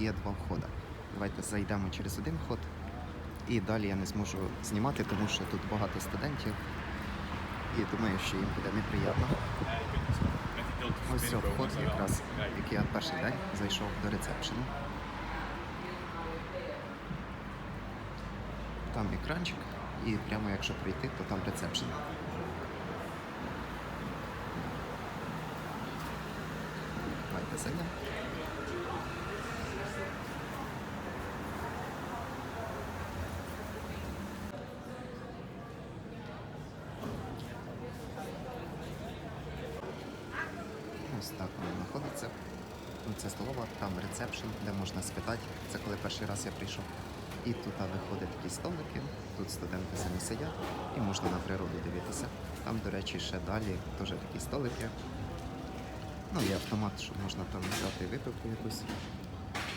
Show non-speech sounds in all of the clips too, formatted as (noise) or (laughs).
є два входи. Давайте зайдемо через один вход. І далі я не зможу знімати, тому що тут багато студентів. І думаю, що їм буде неприємно. Ось вход якраз, який я перший день зайшов до рецепшену. Там екранчик, і прямо якщо прийти, то там рецепшн. Давайте зайдемо. Ось так воно знаходиться. Ну, Це столова, там рецепшн, де можна спитати. Це коли перший раз я прийшов. І тут виходять такі столики, тут студенти самі сидять і можна на природу дивитися. Там, до речі, ще далі теж такі столики. Ну, є автомат, що можна там взяти випивку якусь.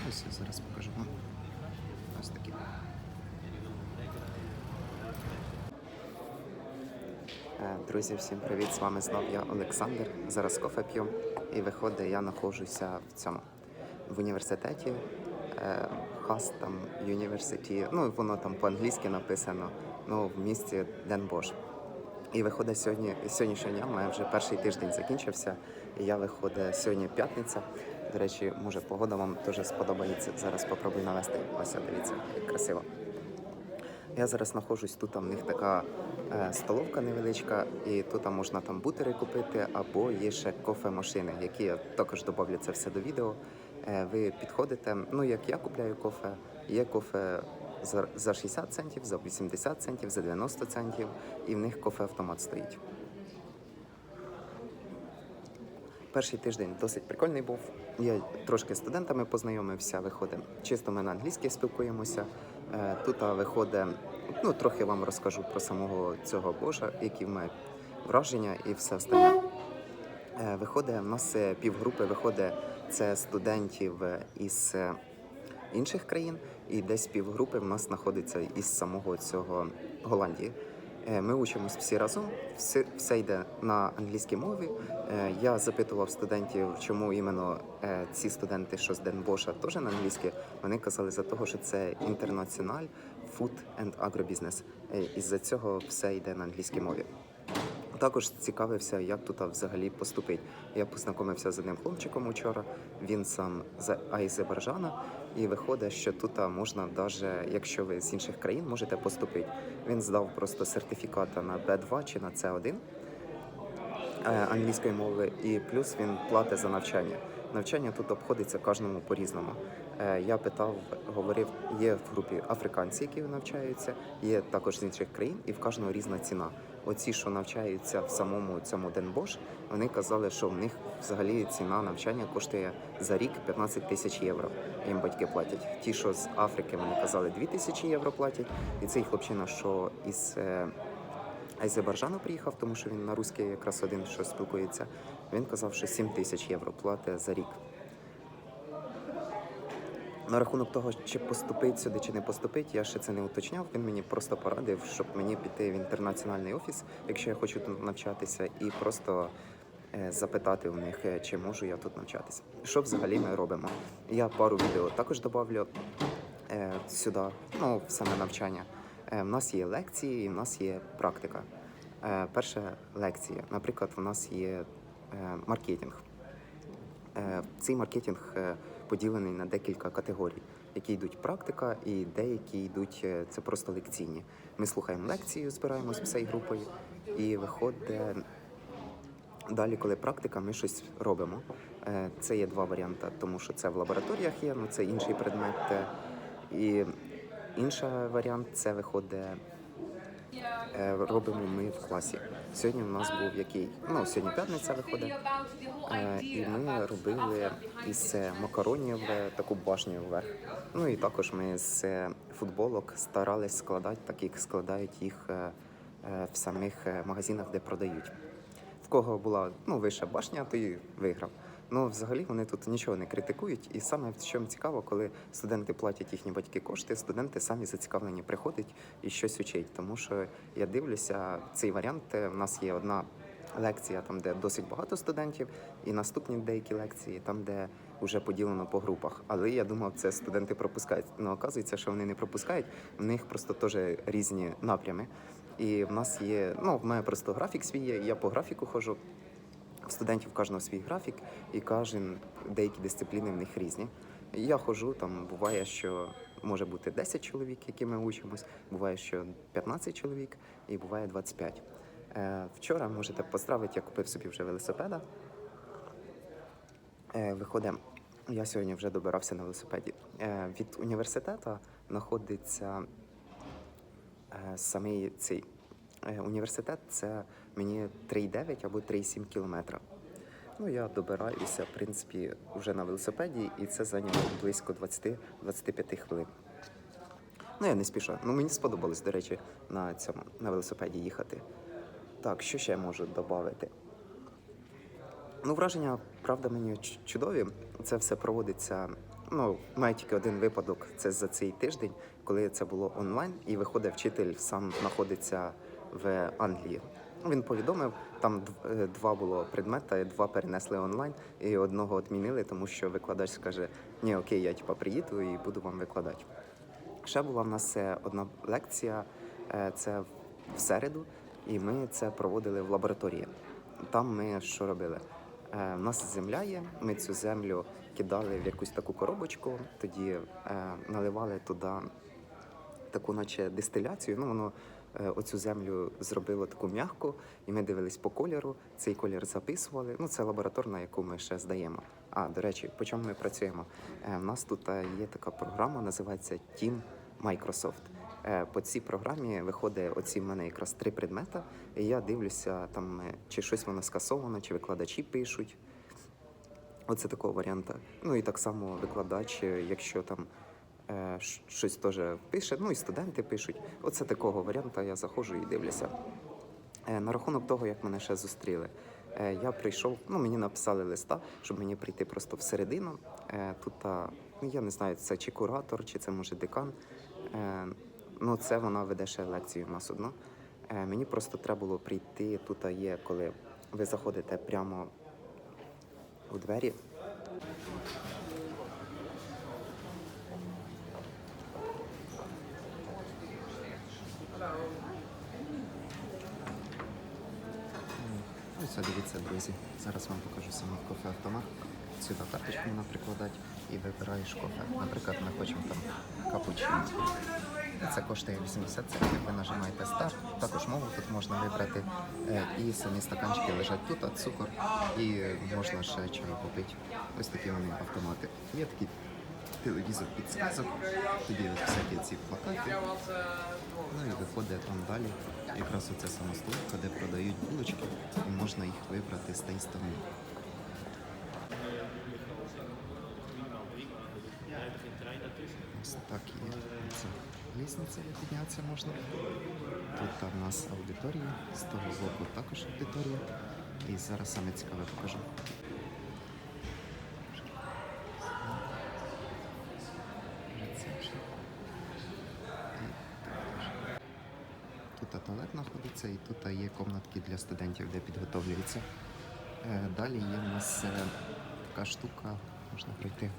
Ось я зараз покажу вам. Ось такі. Е, Друзі, всім привіт! З вами знов я Олександр. Зараз кофе п'ю. І виходить, я знаходжуся в цьому в університеті. е, Хас там University, ну воно там по-англійськи написано, ну в місті Денбош. І виходить сьогодні, сьогоднішнього дня, має вже перший тиждень закінчився. І я виходить сьогодні п'ятниця. До речі, може погода вам теж сподобається. Зараз попробую навести. Ось дивіться, як красиво. Я зараз знаходжусь тут, там в них така е, столовка невеличка, і тут можна там бутери купити, або є ще кофемашини, які я також додавлю це все до відео. Е, ви підходите, ну як я купляю кофе, є кофе за, за 60 центів, за 80 центів, за 90 центів, і в них кофе-автомат стоїть. Перший тиждень досить прикольний був. Я трошки студентами познайомився, виходимо. Чисто ми на англійській спілкуємося. Е, Тут виходить, ну трохи вам розкажу про самого цього божа, які в мене враження і все остальне. Е, Виходить, в нас е, півгрупи виходить це студентів е, із інших країн, і десь півгрупи в нас знаходиться із самого цього Голландії. Е, Ми учимось всі разом, все, все йде на англійській мові. Е, Я запитував студентів, чому іменно е, ці студенти, що з Денбоша, теж на англійській. Вони казали за того, що це інтернаціональ food and agribusiness. І з за цього все йде на англійській мові. Також цікавився, як тут взагалі поступить. Я познайомився з одним хлопчиком учора. Він сам з Азербайджана, і виходить, що тут можна, навіть якщо ви з інших країн, можете поступити. Він здав просто сертифіката на B2 чи на C1 е, англійської мови, і плюс він платить за навчання. Навчання тут обходиться кожному по-різному. Е, Я питав, говорив, є в групі африканці, які навчаються, є також з інших країн, і в кожного різна ціна. Оці, що навчаються в самому цьому Денбош, вони казали, що в них взагалі ціна навчання коштує за рік 15 тисяч євро. Їм батьки платять. Ті, що з Африки, вони казали 2 тисячі євро платять. І цей хлопчина, що із е, Азербайджану приїхав, тому що він на русський якраз один що спілкується. Він казав, що 7 тисяч євро платить за рік. На рахунок того, чи поступить сюди, чи не поступить, я ще це не уточняв. Він мені просто порадив, щоб мені піти в інтернаціональний офіс, якщо я хочу тут навчатися, і просто е, запитати у них, е, чи можу я тут навчатися. Що взагалі ми робимо? Я пару відео також додавлю е, сюди, ну, в саме навчання. В нас є лекції і в нас є практика. Перша лекція, наприклад, у нас є маркетинг. Цей маркетинг поділений на декілька категорій, які йдуть практика, і деякі йдуть е, це просто лекційні. Ми слухаємо лекцію, збираємось всією групою, і виходить далі, коли практика, ми щось робимо. Е, Це є два варіанти, тому що це в лабораторіях є, ну це інший предмет. е, І інший варіант це виходить е, робимо ми в класі. Сьогодні у нас був який, ну сьогодні п'ятниця виходить. Е, І ми робили із е, макаронів е, таку башню вверх. Ну і також ми з е, футболок старались складати, так як складають їх е, е, в самих е, магазинах, де продають. В кого була ну, вища башня, той виграв. Ну, взагалі вони тут нічого не критикують. І саме в чому цікаво, коли студенти платять їхні батьки кошти, студенти самі зацікавлені приходять і щось учить. Тому що я дивлюся, цей варіант е, в нас є одна лекція, там, де досить багато студентів, і наступні деякі лекції, там, де вже поділено по групах. Але я думав, це студенти пропускають. Ну, оказується, що вони не пропускають, в них просто теж різні напрями. І в нас є, ну, в мене просто графік свій є, я по графіку ходжу. В студентів кожного свій графік, і кожен деякі дисципліни в них різні. Я ходжу, там буває, що може бути 10 чоловік, які ми учимось, буває, що 15 чоловік, і буває 25. Е, вчора можете поздравити, я купив собі вже велосипеда. Е, виходимо. Я сьогодні вже добирався на велосипеді. Е, від університету знаходиться е, самий цей університет. Це мені 3,9 або 3,7 кілометра. Ну, я добираюся, в принципі, вже на велосипеді, і це зайняло близько 20-25 хвилин. Ну, я не спішу. Ну, мені сподобалось, до речі, на цьому на велосипеді їхати. Так, що ще можу додати? Ну, враження, правда, мені чудові. Це все проводиться. Ну, маю тільки один випадок. Це за цей тиждень, коли це було онлайн, і виходить вчитель сам знаходиться в Англії. Він повідомив, там е, два було предмета, два перенесли онлайн, і одного відмінили, тому що викладач скаже: Ні, окей, я типа приїду і буду вам викладати. Ще була в нас е, одна лекція, е, це в- середу, і ми це проводили в лабораторії. Там ми що робили? У нас земля є, ми цю землю кидали в якусь таку коробочку, тоді наливали туди таку, наче дистиляцію. Ну, воно оцю землю зробило таку м'яку, і ми дивились по кольору. Цей колір записували. Ну, це лабораторна, яку ми ще здаємо. А, до речі, по чому ми працюємо? Е, У нас тут е, є така програма, називається Team Microsoft. Е, По цій програмі виходить оці в мене якраз три предмета, і я дивлюся, там е, чи щось воно скасовано, чи викладачі пишуть. Оце такого варіанта. Ну і так само викладач, е, якщо там е, щось теж пише, ну і студенти пишуть. Оце такого варіанта я заходжу і дивлюся. Е, на рахунок того, як мене ще зустріли. Е, я прийшов, ну мені написали листа, щоб мені прийти просто всередину. Е, тут, ну я не знаю, це чи куратор, чи це може декан. Е, ну, це вона веде ще лекцію в нас одну. Е, мені просто треба було прийти. Тут є, коли ви заходите прямо у двері. Ось дивіться, друзі. Зараз вам покажу саме кофе-автомат. Сюди карточку можна прикладати і вибираєш кофе. Наприклад, ми хочемо там капучино. Це коштує 80 центів. Ви нажимаєте старт. Також мову тут можна вибрати. Е, І самі стаканчики лежать тут, а цукор. І можна ще чаю попити. Ось такі вони автомати. Є такий телевізор підсказок. Тоді ось всякі ці плакати. Ну і виходить там далі. Якраз оця сама столика, де продають булочки, і можна їх вибрати з тієї сторони. Ось так є. Це лісниця піднятися можна. Тут в нас аудиторія, з того боку також аудиторія. І зараз саме цікаве покажу. Рецепшн. І також. Тут туалет і тут є комнатки для студентів, де підготовлюються. Е, Далі є у нас е, така штука, можна пройти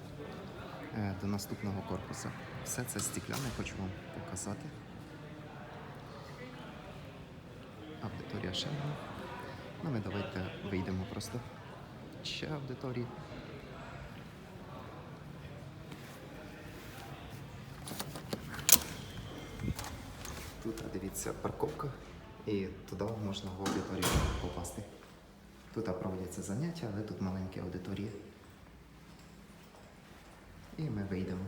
е, до наступного корпусу. Все це стекляне, хочу вам показати. Аудиторія ще одна. Ну, ми давайте вийдемо просто. Ще аудиторії. Тут дивіться парковка, і туди можна в аудиторію попасти. Тут проводяться заняття, але тут маленькі аудиторії. І ми вийдемо.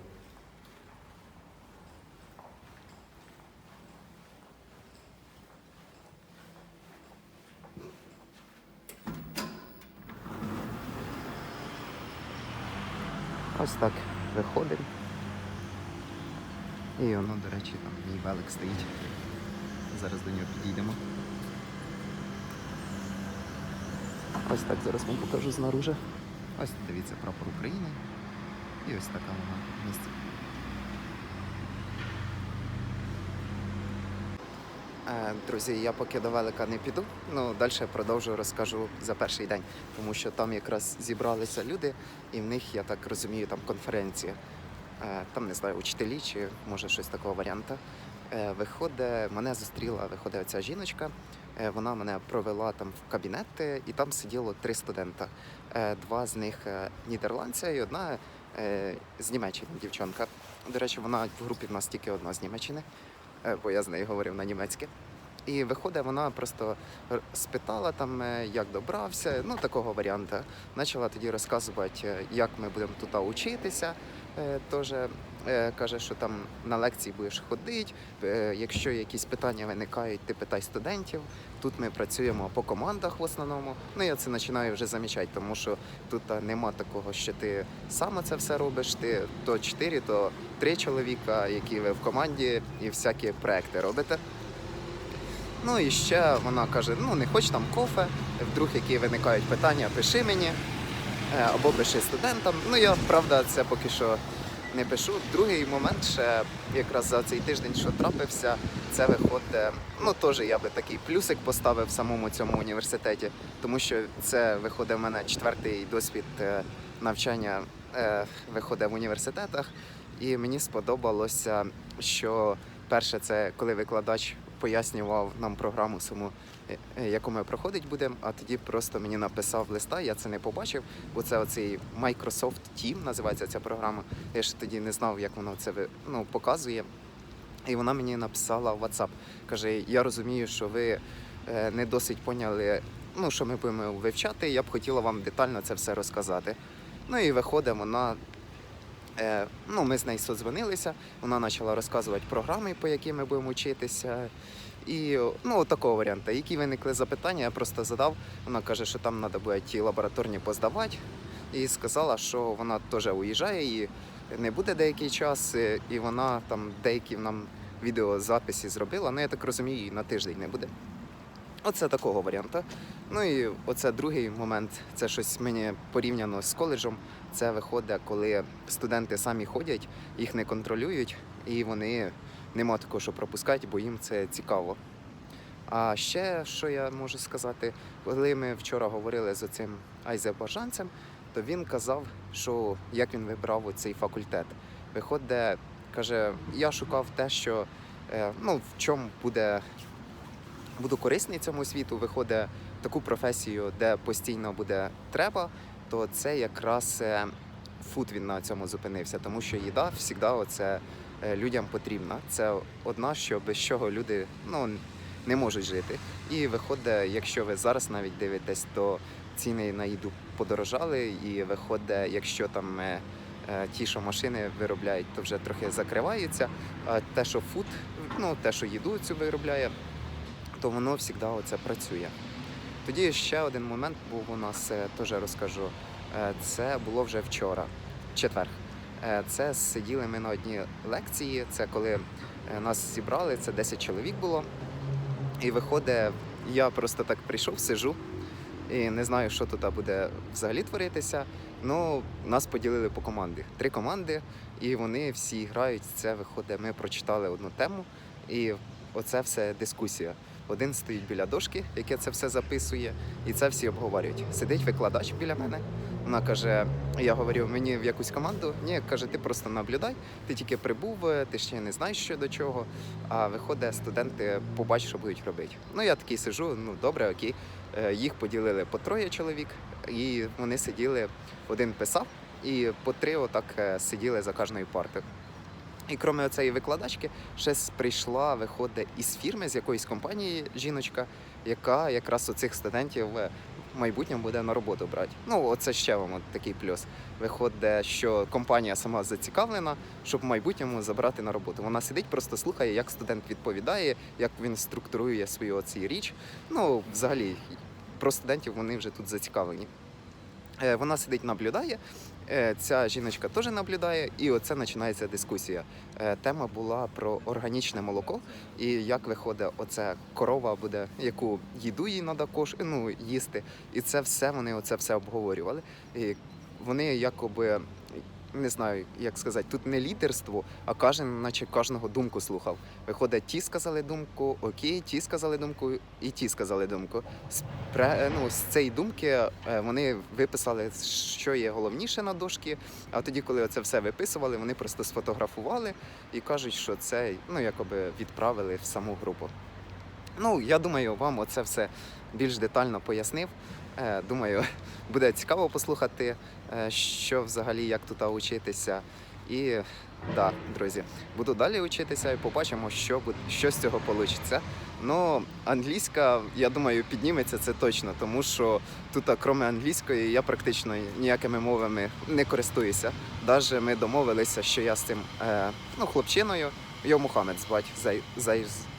Ось так виходимо. І воно, до речі, там мій велик стоїть. Зараз до нього підійдемо. Ось так зараз вам покажу знаружи. Ось дивіться прапор України. І ось така вона в місті. Е, Друзі, я поки до велика не піду. Ну далі продовжу розкажу за перший день, тому що там якраз зібралися люди, і в них, я так розумію, там конференція. Е, Там не знаю, учителі чи може щось такого варіанта. Е, Виходить, мене зустріла, виходить оця жіночка. Е, Вона мене провела там в кабінет, е, і там сиділо три студента. Е, Два з них нідерландця і одна з Німеччини дівчонка. До речі, вона в групі в нас тільки одна з Німеччини, бо я з нею говорив на німецьке. І виходить, вона просто спитала там, як добрався, ну такого варіанту. Почала тоді розказувати, як ми будемо тут учитися. Е, Теж е, каже, що там на лекції будеш ходити. е, Якщо якісь питання виникають, ти питай студентів. Тут ми працюємо по командах в основному. Ну я це починаю вже замічати, тому що тут нема такого, що ти сам це все робиш. Ти то 4, то 3 чоловіка, які ви в команді і всякі проекти робите. Ну і ще вона каже: ну не хоч там кофе, вдруг які виникають питання, пиши мені або пиши студентам. Ну я правда це поки що не пишу. Другий момент ще якраз за цей тиждень, що трапився, це виходить. Ну теж я би такий плюсик поставив самому цьому університеті, тому що це виходить в мене четвертий досвід е, навчання е, виходить в університетах. І мені сподобалося, що перше, це коли викладач пояснював нам програму саму, е, е, яку ми проходить будемо, а тоді просто мені написав листа, я це не побачив, бо це оцей Microsoft Team називається ця програма. Я ж тоді не знав, як воно це ну, показує. І вона мені написала в WhatsApp. Каже: Я розумію, що ви е, не досить поняли, ну, що ми будемо вивчати. Я б хотіла вам детально це все розказати. Ну і виходить, вона. Е, ну, ми з нею созвонилися, вона почала розказувати програми, по яким ми будемо вчитися. І ну, такого варіанту. Які виникли запитання, я просто задав. Вона каже, що там треба буде ті лабораторні поздавати. І сказала, що вона теж уїжджає і не буде деякий час, і вона там деякі нам відеозаписи зробила. Ну, я так розумію, її на тиждень не буде. Оце такого варіанту. Ну і оце другий момент, це щось мені порівняно з коледжем. Це виходить, коли студенти самі ходять, їх не контролюють, і вони нема такого, що пропускати, бо їм це цікаво. А ще що я можу сказати, коли ми вчора говорили з цим азербайджанцем, то він казав, що як він вибрав цей факультет. Виходить, каже, я шукав те, що е, ну, в чому буде буду корисний цьому світу, виходить таку професію, де постійно буде треба, то це якраз е, фуд він на цьому зупинився, тому що їда завжди оце людям потрібна. Це одна, що без чого люди ну, не можуть жити. І виходить, якщо ви зараз навіть дивитесь, то ціни на їду подорожали, і виходить, якщо там. е, е, Ті, що машини виробляють, то вже трохи закриваються. А те, що фуд, ну те, що їду цю виробляє, то воно завжди оце працює. Тоді ще один момент був у нас, е, теж розкажу. Е, Це було вже вчора, четвер. Е, Це сиділи ми на одній лекції. Це коли е, нас зібрали, це 10 чоловік було. І виходить, я просто так прийшов, сижу і не знаю, що тут буде взагалі творитися. Ну, нас поділили по команди. Три команди, і вони всі грають. Це виходить. Ми прочитали одну тему, і оце все дискусія. Один стоїть біля дошки, яке це все записує, і це всі обговорюють. Сидить викладач біля мене. Вона каже: я говорю, мені в якусь команду. Ні, каже, ти просто наблюдай, ти тільки прибув, е, ти ще не знаєш що до чого. А виходить, студенти побачать, що будуть робити. Ну я такий сижу, ну добре, окей. Е, Їх поділили по троє чоловік, і вони сиділи, один писав, і по три отак е, сиділи за кожною партою. І крім цієї викладачки, ще прийшла, виходить із фірми, з якоїсь компанії жіночка, яка якраз оцих студентів е, майбутньому буде на роботу брати. Ну, оце ще вам от такий плюс. Виходить, що компанія сама зацікавлена, щоб в майбутньому забрати на роботу. Вона сидить, просто слухає, як студент відповідає, як він структурує свою оці річ. Ну, взагалі, про студентів вони вже тут зацікавлені. Е, Вона сидить, наблюдає. Е, Ця жіночка теж наблюдає, і оце починається дискусія. Е, Тема була про органічне молоко і як виходить, оце корова буде, яку їду їй треба кош... ну, їсти. І це все вони оце все обговорювали. І вони якоби не знаю, як сказати, тут не лідерство, а кожен, наче кожного думку слухав. Виходить, ті сказали думку, окей, ті сказали думку, і ті сказали думку. З, пре- ну, з цієї думки е, вони виписали, що є головніше на дошці. А тоді, коли це все виписували, вони просто сфотографували і кажуть, що це ну, якоби відправили в саму групу. Ну, я думаю, вам оце все більш детально пояснив. Е, Думаю, (laughs) буде цікаво послухати, е, що взагалі як тут учитися. І да, друзі, буду далі учитися і побачимо, що, що з цього вийде. Ну, англійська, я думаю, підніметься це точно, тому що тут, крім англійської, я практично ніякими мовами не користуюся. Навіть ми домовилися, що я з цим е, ну, хлопчиною, його Мухаммед звать з, Ай- з,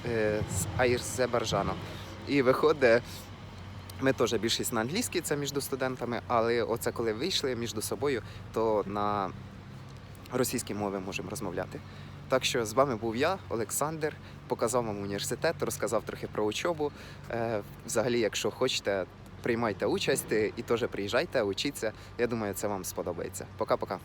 е, з Айрзебаржану. І виходить, ми теж більшість на англійській, це між студентами, але оце коли вийшли між собою, то на російській мові можемо розмовляти. Так що з вами був я, Олександр, показав вам університет, розказав трохи про учобу. Е, взагалі, якщо хочете, приймайте участь і теж приїжджайте, учіться. Я думаю, це вам сподобається. Пока-пока.